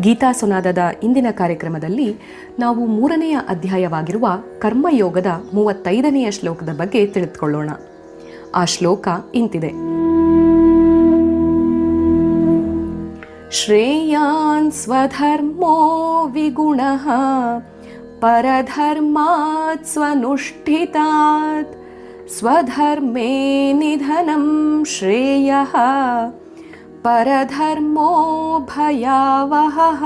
ಗೀತಾ ಸುನಾದದ ಇಂದಿನ ಕಾರ್ಯಕ್ರಮದಲ್ಲಿ ನಾವು ಮೂರನೆಯ ಅಧ್ಯಾಯವಾಗಿರುವ ಕರ್ಮಯೋಗದ ಮೂವತ್ತೈದನೆಯ ಶ್ಲೋಕದ ಬಗ್ಗೆ ತಿಳಿದುಕೊಳ್ಳೋಣ. ಆ ಶ್ಲೋಕ ಇಂತಿದೆ. ಶ್ರೇಯಾನ್ ಸ್ವಧರ್ಮೋ ವಿಗುಣ, ಪರಧರ್ಮಾತ್ ಸ್ವನುಷ್ಠಿತಾತ್, ಸ್ವಧರ್ಮೇ ನಿಧನಂ ಶ್ರೇಯಃ. ಪರಧರ್ಮೋ ಭಯಾವಹ.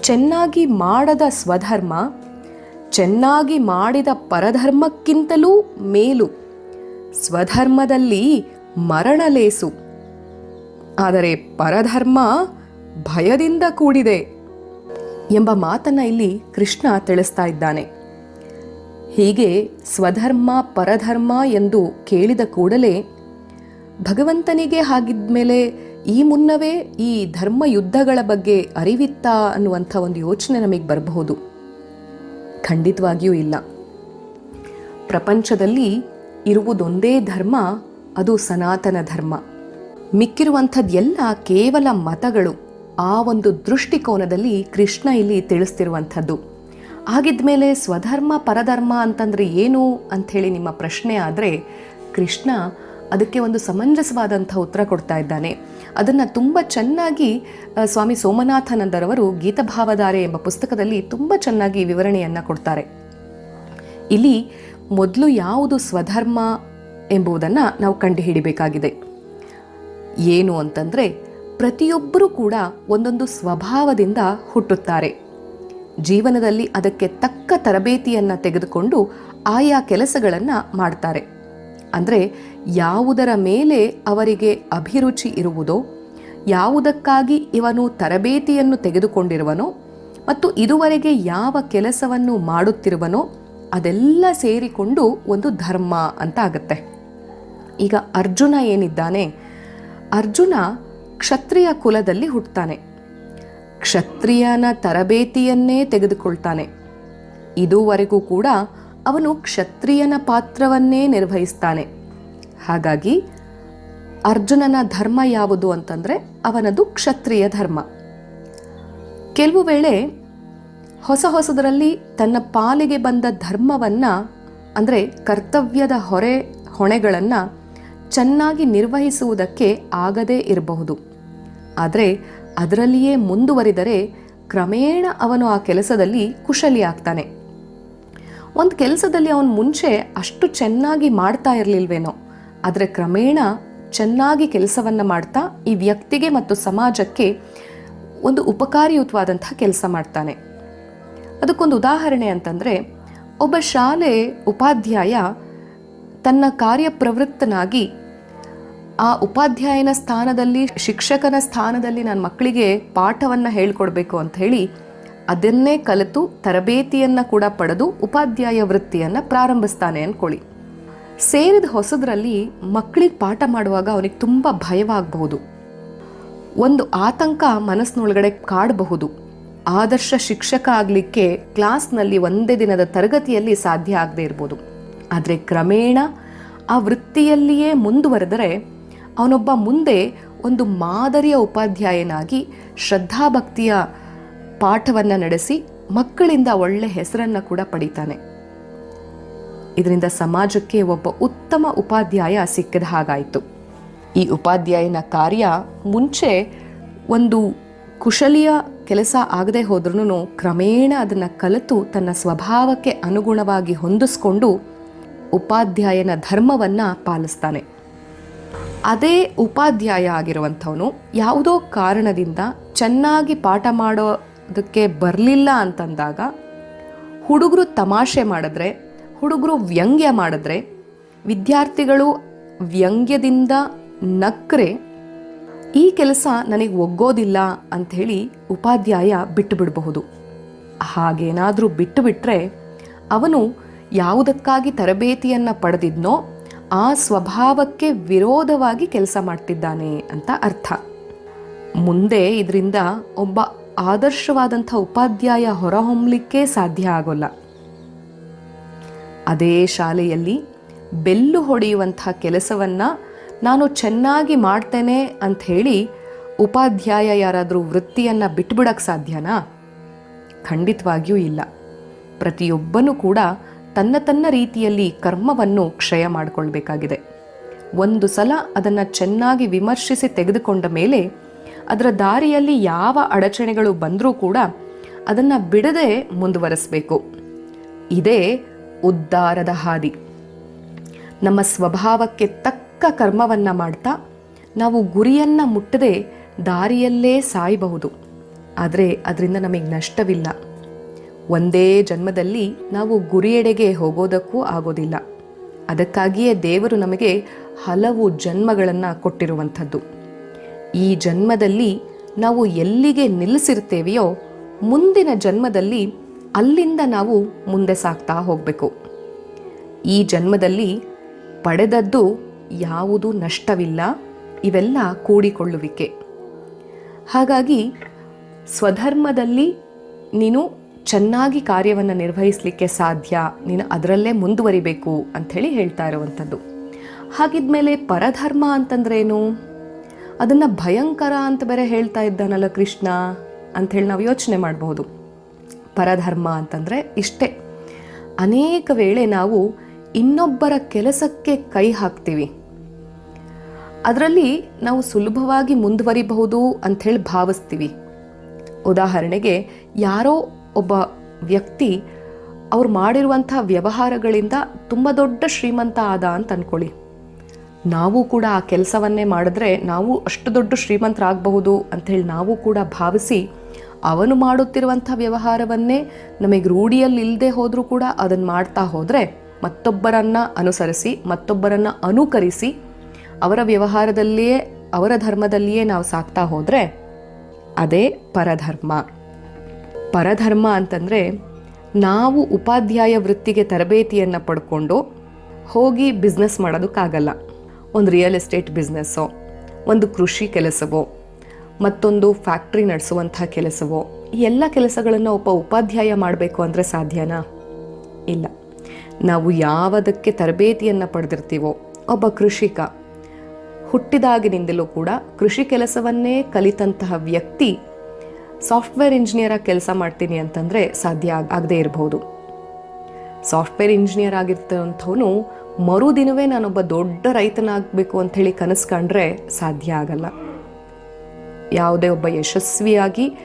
ಚೆನ್ನಾಗಿ ಮಾಡದ ಸ್ವಧರ್ಮ, ಚೆನ್ನಾಗಿ ಮಾಡಿದ ಪರಧರ್ಮಕ್ಕಿಂತಲೂ ಮೇಲು. ಸ್ವಧರ್ಮದಲ್ಲಿ ಮರಣಲೇಸು ಆದರೆ ಪರಧರ್ಮ ಭಯದಿಂದ ಕೂಡಿದೆ ಎಂಬ ಮಾತನ್ನು ಇಲ್ಲಿ ಕೃಷ್ಣ ತಿಳಿಸ್ತಾ ಇದ್ದಾನೆ. ಹೀಗೆ ಸ್ವಧರ್ಮ, ಪರಧರ್ಮ ಎಂದು ಕೇಳಿದ ಕೂಡಲೇ ಭಗವಂತನಿಗೆ ಹಾಗಿದ್ಮೇಲೆ ಈ ಮುನ್ನವೇ ಈ ಧರ್ಮ ಯುದ್ಧಗಳ ಬಗ್ಗೆ ಅರಿವಿತ್ತಾ ಅನ್ನುವಂಥ ಒಂದು ಯೋಚನೆ ನಮಗೆ ಬರಬಹುದು. ಖಂಡಿತವಾಗಿಯೂ ಇಲ್ಲ. ಪ್ರಪಂಚದಲ್ಲಿ ಇರುವುದೊಂದೇ ಧರ್ಮ, ಅದು ಸನಾತನ ಧರ್ಮ. ಮಿಕ್ಕಿರುವಂಥದ್ದೆಲ್ಲ ಕೇವಲ ಮತಗಳು. ಆ ಒಂದು ದೃಷ್ಟಿಕೋನದಲ್ಲಿ ಕೃಷ್ಣ ಇಲ್ಲಿ ತಿಳಿಸ್ತಿರುವಂಥದ್ದು. ಹಾಗಿದ್ಮೇಲೆ ಸ್ವಧರ್ಮ, ಪರಧರ್ಮ ಅಂತಂದರೆ ಏನು ಅಂಥೇಳಿ ನಿಮ್ಮ ಪ್ರಶ್ನೆ ಆದರೆ ಕೃಷ್ಣ ಅದಕ್ಕೆ ಒಂದು ಸಮಂಜಸವಾದಂಥ ಉತ್ತರ ಕೊಡ್ತಾ ಇದ್ದಾನೆ. ಅದನ್ನು ತುಂಬ ಚೆನ್ನಾಗಿ ಸ್ವಾಮಿ ಸೋಮನಾಥಾನಂದರವರು ಗೀತಭಾವಧಾರೆ ಎಂಬ ಪುಸ್ತಕದಲ್ಲಿ ತುಂಬ ಚೆನ್ನಾಗಿ ವಿವರಣೆಯನ್ನು ಕೊಡ್ತಾರೆ. ಇಲ್ಲಿ ಮೊದಲು ಯಾವುದು ಸ್ವಧರ್ಮ ಎಂಬುದನ್ನು ನಾವು ಕಂಡುಹಿಡಿಬೇಕಾಗಿದೆ. ಏನು ಅಂತಂದರೆ, ಪ್ರತಿಯೊಬ್ಬರೂ ಕೂಡ ಒಂದೊಂದು ಸ್ವಭಾವದಿಂದ ಹುಟ್ಟುತ್ತಾರೆ. ಜೀವನದಲ್ಲಿ ಅದಕ್ಕೆ ತಕ್ಕ ತರಬೇತಿಯನ್ನು ತೆಗೆದುಕೊಂಡು ಆಯಾ ಕೆಲಸಗಳನ್ನು ಮಾಡ್ತಾರೆ. ಅಂದರೆ ಯಾವುದರ ಮೇಲೆ ಅವರಿಗೆ ಅಭಿರುಚಿ ಇರುವುದೋ, ಯಾವುದಕ್ಕಾಗಿ ಇವನು ತರಬೇತಿಯನ್ನು ತೆಗೆದುಕೊಂಡಿರುವನೋ ಮತ್ತು ಇದುವರೆಗೆ ಯಾವ ಕೆಲಸವನ್ನು ಮಾಡುತ್ತಿರುವನೋ ಅದೆಲ್ಲ ಸೇರಿಕೊಂಡು ಒಂದು ಧರ್ಮ ಅಂತ ಆಗುತ್ತೆ. ಈಗ ಅರ್ಜುನ ಏನಿದ್ದಾನೆ? ಅರ್ಜುನ ಕ್ಷತ್ರಿಯ ಕುಲದಲ್ಲಿ ಹುಟ್ಟುತ್ತಾನೆ ಕ್ಷತ್ರಿಯನ ತರಬೇತಿಯನ್ನೇ ತೆಗೆದುಕೊಳ್ತಾನೆ. ಇದುವರೆಗೂ ಕೂಡ ಅವನು ಕ್ಷತ್ರಿಯನ ಪಾತ್ರವನ್ನೇ ನಿರ್ವಹಿಸ್ತಾನೆ. ಹಾಗಾಗಿ ಅರ್ಜುನನ ಧರ್ಮ ಯಾವುದು ಅಂತಂದರೆ ಅವನದು ಕ್ಷತ್ರಿಯ ಧರ್ಮ. ಕೆಲವು ವೇಳೆ ಹೊಸ ಹೊಸದರಲ್ಲಿ ತನ್ನ ಪಾಲಿಗೆ ಬಂದ ಧರ್ಮವನ್ನು, ಅಂದರೆ ಕರ್ತವ್ಯದ ಹೊರೆ, ಹೊಣೆಗಳನ್ನು ಚೆನ್ನಾಗಿ ನಿರ್ವಹಿಸುವುದಕ್ಕೆ ಆಗದೇ ಇರಬಹುದು. ಆದರೆ ಅದರಲ್ಲಿಯೇ ಮುಂದುವರಿದರೆ ಕ್ರಮೇಣ ಅವನು ಆ ಕೆಲಸದಲ್ಲಿ ಕುಶಲಿ ಆಗ್ತಾನೆ ಒಂದು ಕೆಲಸದಲ್ಲಿ ಅವನು ಮುಂಚೆ ಅಷ್ಟು ಚೆನ್ನಾಗಿ ಮಾಡ್ತಾ ಇರಲಿಲ್ವೇನೋ, ಆದರೆ ಕ್ರಮೇಣ ಚೆನ್ನಾಗಿ ಕೆಲಸವನ್ನು ಮಾಡ್ತಾ ಈ ವ್ಯಕ್ತಿಗೆ ಮತ್ತು ಸಮಾಜಕ್ಕೆ ಒಂದು ಉಪಕಾರಿಯುತವಾದಂಥ ಕೆಲಸ ಮಾಡ್ತಾನೆ. ಅದಕ್ಕೊಂದು ಉದಾಹರಣೆ ಅಂತಂದರೆ, ಒಬ್ಬ ಶಾಲೆ ಉಪಾಧ್ಯಾಯ ತನ್ನ ಕಾರ್ಯಪ್ರವೃತ್ತನಾಗಿ, ಆ ಉಪಾಧ್ಯಾಯನ ಸ್ಥಾನದಲ್ಲಿ, ಶಿಕ್ಷಕನ ಸ್ಥಾನದಲ್ಲಿ ನನ್ನ ಮಕ್ಕಳಿಗೆ ಪಾಠವನ್ನು ಹೇಳ್ಕೊಡ್ಬೇಕು ಅಂತ ಹೇಳಿ ಅದನ್ನೇ ಕಲಿತು ತರಬೇತಿಯನ್ನು ಕೂಡ ಪಡೆದು ಉಪಾಧ್ಯಾಯ ವೃತ್ತಿಯನ್ನು ಪ್ರಾರಂಭಿಸ್ತಾನೆ ಅಂದ್ಕೊಳ್ಳಿ ಸೇರಿದ ಹೊಸದರಲ್ಲಿ ಮಕ್ಕಳಿಗೆ ಪಾಠ ಮಾಡುವಾಗ ಅವನಿಗೆ ತುಂಬ ಭಯವಾಗಬಹುದು. ಒಂದು ಆತಂಕ ಮನಸ್ಸಿನೊಳಗಡೆ ಕಾಡಬಹುದು. ಆದರ್ಶ ಶಿಕ್ಷಕ ಆಗಲಿಕ್ಕೆ ಕ್ಲಾಸ್ನಲ್ಲಿ ಒಂದೇ ದಿನದ ತರಗತಿಯಲ್ಲಿ ಸಾಧ್ಯ ಆಗದೇ ಇರ್ಬೋದು. ಆದರೆ ಕ್ರಮೇಣ ಆ ವೃತ್ತಿಯಲ್ಲಿಯೇ ಮುಂದುವರೆದರೆ ಅವನೊಬ್ಬ ಮುಂದೆ ಒಂದು ಮಾದರಿಯ ಉಪಾಧ್ಯಾಯನಾಗಿ ಶ್ರದ್ಧಾಭಕ್ತಿಯ ಪಾಠವನ್ನು ನಡೆಸಿ ಮಕ್ಕಳಿಂದ ಒಳ್ಳೆ ಹೆಸರನ್ನು ಕೂಡ ಪಡಿತಾನೆ. ಇದರಿಂದ ಸಮಾಜಕ್ಕೆ ಒಬ್ಬ ಉತ್ತಮ ಉಪಾಧ್ಯಾಯ ಸಿಕ್ಕಿದ ಹಾಗಾಯಿತು. ಈ ಉಪಾಧ್ಯಾಯನ ಕಾರ್ಯ ಮುಂಚೆ ಒಂದು ಕುಶಲಿಯ ಕೆಲಸ ಆಗದೆ ಹೋದ್ರೂ ಕ್ರಮೇಣ ಅದನ್ನು ಕಲಿತು ತನ್ನ ಸ್ವಭಾವಕ್ಕೆ ಅನುಗುಣವಾಗಿ ಹೊಂದಿಸ್ಕೊಂಡು ಉಪಾಧ್ಯಾಯನ ಧರ್ಮವನ್ನು ಪಾಲಿಸ್ತಾನೆ. ಅದೇ ಉಪಾಧ್ಯಾಯ ಆಗಿರುವಂಥವನು ಯಾವುದೋ ಕಾರಣದಿಂದ ಚೆನ್ನಾಗಿ ಪಾಠ ಮಾಡೋದಕ್ಕೆ ಬರಲಿಲ್ಲ ಅಂತಂದಾಗ ಹುಡುಗರು ತಮಾಷೆ ಮಾಡಿದ್ರೆ, ಹುಡುಗರು ವ್ಯಂಗ್ಯ ಮಾಡಿದ್ರೆ, ವಿದ್ಯಾರ್ಥಿಗಳು ವ್ಯಂಗ್ಯದಿಂದ ನಕ್ರೆ, ಈ ಕೆಲಸ ನನಗೆ ಒಗ್ಗೋದಿಲ್ಲ ಅಂಥೇಳಿ ಉಪಾಧ್ಯಾಯ ಬಿಟ್ಟು ಬಿಡಬಹುದು ಹಾಗೇನಾದರೂ ಬಿಟ್ಟು ಬಿಟ್ಟರೆ ಅವನು ಯಾವುದಕ್ಕಾಗಿ ತರಬೇತಿಯನ್ನು ಪಡೆದಿದ್ನೋ ಆ ಸ್ವಭಾವಕ್ಕೆ ವಿರೋಧವಾಗಿ ಕೆಲಸ ಮಾಡ್ತಿದ್ದಾನೆ ಅಂತ ಅರ್ಥ. ಮುಂದೆ ಇದರಿಂದ ಒಬ್ಬ ಆದರ್ಶವಾದಂಥ ಉಪಾಧ್ಯಾಯ ಹೊರಹೊಮ್ಮಲಿಕ್ಕೆ ಸಾಧ್ಯ ಆಗೋಲ್ಲ. ಅದೇ ಶಾಲೆಯಲ್ಲಿ ಬೆಲ್ಲು ಹೊಡೆಯುವಂಥ ಕೆಲಸವನ್ನು ನಾನು ಚೆನ್ನಾಗಿ ಮಾಡ್ತೇನೆ ಅಂತ ಹೇಳಿ ಉಪಾಧ್ಯಾಯ ಯಾರಾದರೂ ವೃತ್ತಿಯನ್ನು ಬಿಟ್ಬಿಡಕ್ಕೆ ಸಾಧ್ಯನಾ? ಖಂಡಿತವಾಗಿಯೂ ಇಲ್ಲ. ಪ್ರತಿಯೊಬ್ಬನೂ ಕೂಡ ತನ್ನ ತನ್ನ ರೀತಿಯಲ್ಲಿ ಕರ್ಮವನ್ನು ಕ್ಷಯ ಮಾಡಿಕೊಳ್ಬೇಕಾಗಿದೆ. ಒಂದು ಸಲ ಅದನ್ನು ಚೆನ್ನಾಗಿ ವಿಮರ್ಶಿಸಿ ತೆಗೆದುಕೊಂಡ ಮೇಲೆ ಅದರ ದಾರಿಯಲ್ಲಿ ಯಾವ ಅಡಚಣೆಗಳು ಬಂದರೂ ಕೂಡ ಅದನ್ನು ಬಿಡದೆ ಮುಂದುವರಿಸಬೇಕು. ಇದೇ ಉದ್ಧಾರದ ಹಾದಿ. ನಮ್ಮ ಸ್ವಭಾವಕ್ಕೆ ತಕ್ಕ ಕರ್ಮವನ್ನು ಮಾಡ್ತಾ ನಾವು ಗುರಿಯನ್ನು ಮುಟ್ಟದೆ ದಾರಿಯಲ್ಲೇ ಸಾಯಬಹುದು. ಆದರೆ ಅದರಿಂದ ನಮಗೆ ನಷ್ಟವಿಲ್ಲ. ಒಂದೇ ಜನ್ಮದಲ್ಲಿ ನಾವು ಗುರಿಯೆಡೆಗೆ ಹೋಗೋದಕ್ಕೂ ಆಗೋದಿಲ್ಲ. ಅದಕ್ಕಾಗಿಯೇ ದೇವರು ನಮಗೆ ಹಲವು ಜನ್ಮಗಳನ್ನು ಕೊಟ್ಟಿರುವಂಥದ್ದು. ಈ ಜನ್ಮದಲ್ಲಿ ನಾವು ಎಲ್ಲಿಗೆ ನಿಲ್ಲಿಸಿರ್ತೇವೆಯೋ ಮುಂದಿನ ಜನ್ಮದಲ್ಲಿ ಅಲ್ಲಿಂದ ನಾವು ಮುಂದೆ ಸಾಗ್ತಾ ಹೋಗಬೇಕು. ಈ ಜನ್ಮದಲ್ಲಿ ಪಡೆದದ್ದು ಯಾವುದು ನಷ್ಟವಿಲ್ಲ, ಇವೆಲ್ಲ ಕೂಡಿಕೊಳ್ಳುವಿಕೆ. ಹಾಗಾಗಿ ಸ್ವಧರ್ಮದಲ್ಲಿ ನೀನು ಚೆನ್ನಾಗಿ ಕಾರ್ಯವನ್ನು ನಿರ್ವಹಿಸಲಿಕ್ಕೆ ಸಾಧ್ಯ, ನೀನು ಅದರಲ್ಲೇ ಮುಂದುವರಿಬೇಕು ಅಂಥೇಳಿ ಹೇಳ್ತಾ ಇರುವಂಥದ್ದು. ಹಾಗಿದ್ಮೇಲೆ ಪರಧರ್ಮ ಅಂತಂದ್ರೇನು? ಅದನ್ನು ಭಯಂಕರ ಅಂತ ಬೇರೆ ಹೇಳ್ತಾ ಇದ್ದಾನಲ್ಲ ಕೃಷ್ಣ ಅಂಥೇಳಿ ನಾವು ಯೋಚನೆ ಮಾಡಬಹುದು. ಪರಧರ್ಮ ಅಂತಂದರೆ ಇಷ್ಟೇ. ಅನೇಕ ವೇಳೆ ನಾವು ಇನ್ನೊಬ್ಬರ ಕೆಲಸಕ್ಕೆ ಕೈ ಹಾಕ್ತೀವಿ. ಅದರಲ್ಲಿ ನಾವು ಸುಲಭವಾಗಿ ಮುಂದುವರಿಬಹುದು ಅಂಥೇಳಿ ಭಾವಿಸ್ತೀವಿ. ಉದಾಹರಣೆಗೆ ಯಾರೋ ಒಬ್ಬ ವ್ಯಕ್ತಿ ಅವ್ರು ಮಾಡಿರುವಂಥ ವ್ಯವಹಾರಗಳಿಂದ ತುಂಬ ದೊಡ್ಡ ಶ್ರೀಮಂತ ಆದ ಅಂತ ಅಂದ್ಕೊಳ್ಳಿ ನಾವು ಕೂಡ ಆ ಕೆಲಸವನ್ನೇ ಮಾಡಿದ್ರೆ ನಾವು ಅಷ್ಟು ದೊಡ್ಡ ಶ್ರೀಮಂತರಾಗಬಹುದು ಅಂಥೇಳಿ ನಾವು ಕೂಡ ಭಾವಿಸಿ ಅವನು ಮಾಡುತ್ತಿರುವಂಥ ವ್ಯವಹಾರವನ್ನೇ ನಮಗೆ ರೂಢಿಯಲ್ಲಿ ಇಲ್ಲದೆ ಹೋದರೂ ಕೂಡ ಅದನ್ನು ಮಾಡ್ತಾ ಹೋದರೆ ಮತ್ತೊಬ್ಬರನ್ನು ಅನುಸರಿಸಿ, ಮತ್ತೊಬ್ಬರನ್ನು ಅನುಕರಿಸಿ ಅವರ ವ್ಯವಹಾರದಲ್ಲಿಯೇ, ಅವರ ಧರ್ಮದಲ್ಲಿಯೇ ನಾವು ಸಾಕ್ತಾ ಹೋದರೆ ಅದೇ ಪರಧರ್ಮ. ಪರಧರ್ಮ ಅಂತಂದರೆ ನಾವು ಉಪಾಧ್ಯಾಯ ವೃತ್ತಿಗೆ ತರಬೇತಿಯನ್ನು ಪಡ್ಕೊಂಡು ಹೋಗಿ ಬಿಸ್ನೆಸ್ ಮಾಡೋದಕ್ಕಾಗಲ್ಲ. ಒಂದು ರಿಯಲ್ ಎಸ್ಟೇಟ್ ಬಿಸ್ನೆಸ್ಸೋ ಒಂದು ಕೃಷಿ ಕೆಲಸವೋ, ಮತ್ತೊಂದು ಫ್ಯಾಕ್ಟ್ರಿ ನಡೆಸುವಂಥ ಕೆಲಸವೋ, ಈ ಎಲ್ಲ ಕೆಲಸಗಳನ್ನು ಒಬ್ಬ ಉಪಾಧ್ಯಾಯ ಮಾಡಬೇಕು ಅಂದರೆ ಸಾಧ್ಯನಾ? ಇಲ್ಲ. ನಾವು ಯಾವುದಕ್ಕೆ ತರಬೇತಿಯನ್ನು ಪಡೆದಿರ್ತೀವೋ, ಒಬ್ಬ ಕೃಷಿಕ, ಹುಟ್ಟಿದಾಗಿನಿಂದಲೂ ಕೂಡ ಕೃಷಿ ಕೆಲಸವನ್ನೇ ಕಲಿತಂತಹ ವ್ಯಕ್ತಿ ಸಾಫ್ಟ್ವೇರ್ ಇಂಜಿನಿಯರಾಗಿ ಕೆಲಸ ಮಾಡ್ತೀನಿ ಅಂತಂದರೆ ಸಾಧ್ಯ ಆಗದೇ ಇರಬಹುದು ಸಾಫ್ಟ್ವೇರ್ ಇಂಜಿನಿಯರ್ ಆಗಿರ್ತಂಥವನು ಮರುದಿನವೇ ನಾನೊಬ್ಬ ದೊಡ್ಡ ರೈತನಾಗಬೇಕು ಅಂಥೇಳಿ ಕನಸು ಕಂಡ್ರೆ ಸಾಧ್ಯ ಆಗಲ್ಲ. ಯಾವುದೇ ಒಬ್ಬ ಯಶಸ್ವಿಯಾಗಿ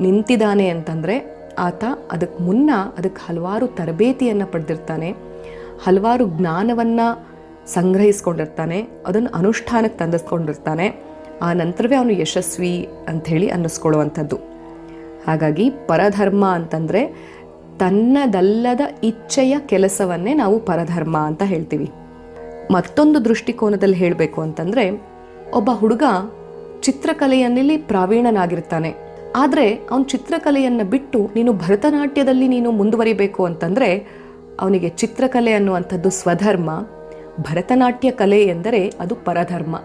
ನಿಂತಿದ್ದಾನೆ ಅಂತಂದರೆ ಆತ ಅದಕ್ಕೆ ಮುನ್ನ ಅದಕ್ಕೆ ಹಲವಾರು ತರಬೇತಿಯನ್ನು ಪಡೆದಿರ್ತಾನೆ. ಹಲವಾರು ಜ್ಞಾನವನ್ನು ಸಂಗ್ರಹಿಸ್ಕೊಂಡಿರ್ತಾನೆ. ಅದನ್ನು ಅನುಷ್ಠಾನಕ್ಕೆ ತಂದಿಸ್ಕೊಂಡಿರ್ತಾನೆ. ಆ ನಂತರವೇ ಅವನು ಯಶಸ್ವಿ ಅಂಥೇಳಿ ಅನ್ನಿಸ್ಕೊಳ್ಳುವಂಥದ್ದು. ಹಾಗಾಗಿ ಪರಧರ್ಮ ಅಂತಂದರೆ ತನ್ನದಲ್ಲದ ಇಚ್ಛೆಯ ಕೆಲಸವನ್ನೇ ನಾವು ಪರಧರ್ಮ ಅಂತ ಹೇಳ್ತೀವಿ. ಮತ್ತೊಂದು ದೃಷ್ಟಿಕೋನದಲ್ಲಿ ಹೇಳಬೇಕು ಅಂತಂದರೆ, ಒಬ್ಬ ಹುಡುಗ ಚಿತ್ರಕಲೆಯಲ್ಲಿ ಪ್ರಾವೀಣನಾಗಿರ್ತಾನೆ. ಆದರೆ ಅವನು ಚಿತ್ರಕಲೆಯನ್ನು ಬಿಟ್ಟು ನೀನು ಭರತನಾಟ್ಯದಲ್ಲಿ ನೀನು ಮುಂದುವರಿಬೇಕು ಅಂತಂದರೆ, ಅವನಿಗೆ ಚಿತ್ರಕಲೆ ಅನ್ನುವಂಥದ್ದು ಸ್ವಧರ್ಮ, ಭರತನಾಟ್ಯ ಕಲೆ ಎಂದರೆ ಅದು ಪರಧರ್ಮ.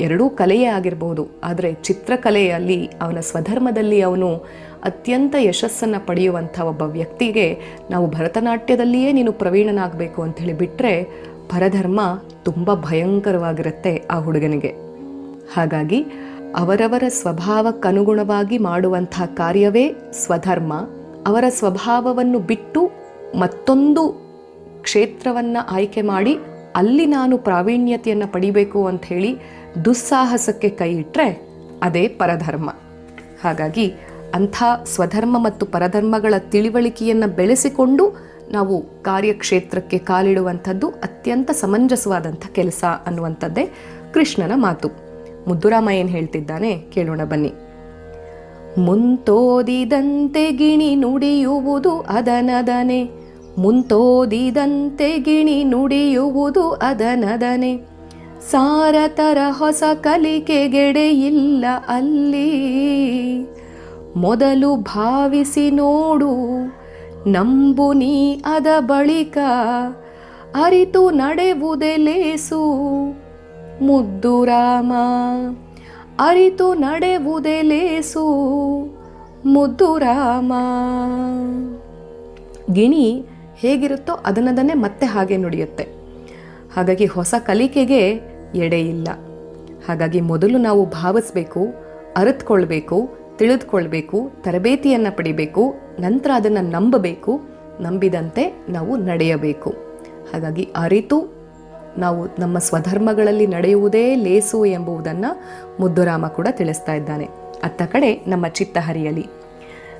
ಎರಡೂ ಕಲೆಯೇ ಆಗಿರಬಹುದು ಆದರೆ ಚಿತ್ರಕಲೆಯಲ್ಲಿ ಅವನ ಸ್ವಧರ್ಮದಲ್ಲಿ ಅವನು ಅತ್ಯಂತ ಯಶಸ್ಸನ್ನು ಪಡೆಯುವಂಥ ಒಬ್ಬ ವ್ಯಕ್ತಿಗೆ ನಾವು ಭರತನಾಟ್ಯದಲ್ಲಿಯೇ ನೀನು ಪ್ರವೀಣನಾಗಬೇಕು ಅಂಥೇಳಿ ಬಿಟ್ಟರೆ ಪರಧರ್ಮ ತುಂಬ ಭಯಂಕರವಾಗಿರುತ್ತೆ ಆ ಹುಡುಗನಿಗೆ. ಹಾಗಾಗಿ ಅವರವರ ಸ್ವಭಾವಕ್ಕನುಗುಣವಾಗಿ ಮಾಡುವಂಥ ಕಾರ್ಯವೇ ಸ್ವಧರ್ಮ. ಅವರ ಸ್ವಭಾವವನ್ನು ಬಿಟ್ಟು ಮತ್ತೊಂದು ಕ್ಷೇತ್ರವನ್ನು ಆಯ್ಕೆ ಮಾಡಿ ಅಲ್ಲಿ ನಾನು ಪ್ರಾವೀಣ್ಯತೆಯನ್ನು ಪಡಿಬೇಕು ಅಂತ ಹೇಳಿ ದುಸ್ಸಾಹಸಕ್ಕೆ ಕೈ ಇಟ್ಟರೆ ಅದೇ ಪರಧರ್ಮ. ಹಾಗಾಗಿ ಅಂಥ ಸ್ವಧರ್ಮ ಮತ್ತು ಪರಧರ್ಮಗಳ ತಿಳಿವಳಿಕೆಯನ್ನು ಬೆಳೆಸಿಕೊಂಡು ನಾವು ಕಾರ್ಯಕ್ಷೇತ್ರಕ್ಕೆ ಕಾಲಿಡುವಂಥದ್ದು ಅತ್ಯಂತ ಸಮಂಜಸವಾದಂಥ ಕೆಲಸ ಅನ್ನುವಂಥದ್ದೇ ಕೃಷ್ಣನ ಮಾತು. ಮುದ್ದುರಾಮ ಏನು ಹೇಳ್ತಿದ್ದಾನೆ ಕೇಳೋಣ ಬನ್ನಿ. ಮುಂತೋದಿದಂತೆ ಗಿಣಿ ನುಡಿಯುವುದು ಅದನದನೆ. ಮುಂತೋದಿದಂತೆ ಗಿಣಿ ನುಡಿಯುವುದು ಅದನದನೆ. ಸಾರತರ ಹೊಸ ಕಲಿಕೆಗೆಡೆಯಿಲ್ಲ ಅಲ್ಲಿ. ಮೊದಲು ಭಾವಿಸಿ ನೋಡು, ನಂಬು ನೀ ಅದ ಬಳಿಕ. ಅರಿತು ನಡೆವುದೇ ಲೇಸು, ಮುದ್ದು ರಾಮ. ಅರಿತು ನಡೆವುದೇ ಲೇಸು, ಮುದ್ದು ರಾಮ. ಗಿಣಿ ಹೇಗಿರುತ್ತೋ ಅದನ್ನದನ್ನೇ ಮತ್ತೆ ಹಾಗೆ ನುಡಿಯುತ್ತೆ. ಹಾಗಾಗಿ ಹೊಸ ಕಲಿಕೆಗೆ ಎಡೆ ಇಲ್ಲ. ಹಾಗಾಗಿ ಮೊದಲು ನಾವು ಭಾವಿಸ್ಬೇಕು, ಅರಿತ್ಕೊಳ್ಬೇಕು, ತಿಳಿದುಕೊಳ್ಬೇಕು, ತರಬೇತಿಯನ್ನು ಪಡಿಬೇಕು, ನಂತರ ಅದನ್ನು ನಂಬಬೇಕು, ನಂಬಿದಂತೆ ನಾವು ನಡೆಯಬೇಕು. ಹಾಗಾಗಿ ಅರಿತು, ನಾವು ನಮ್ಮ ಸ್ವಧರ್ಮಗಳಲ್ಲಿ ನಡೆಯುವುದೇ ಲೇಸು ಎಂಬುದನ್ನು ಮುದ್ದುರಾಮ ಕೂಡ ತಿಳಿಸ್ತಾ ಇದ್ದಾನೆ. ಅತ್ತ ಕಡೆ ನಮ್ಮ ಚಿತ್ತ ಹರಿಯಲಿ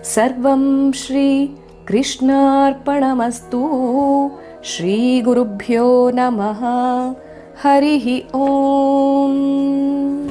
ಸರ್ವಂ ಶ್ರೀ ಕೃಷ್ಣಾರ್ಪಣಮಸ್ತು, ಶ್ರೀ ಗುರುಭ್ಯೋ ನಮಃ. हरिः ॐ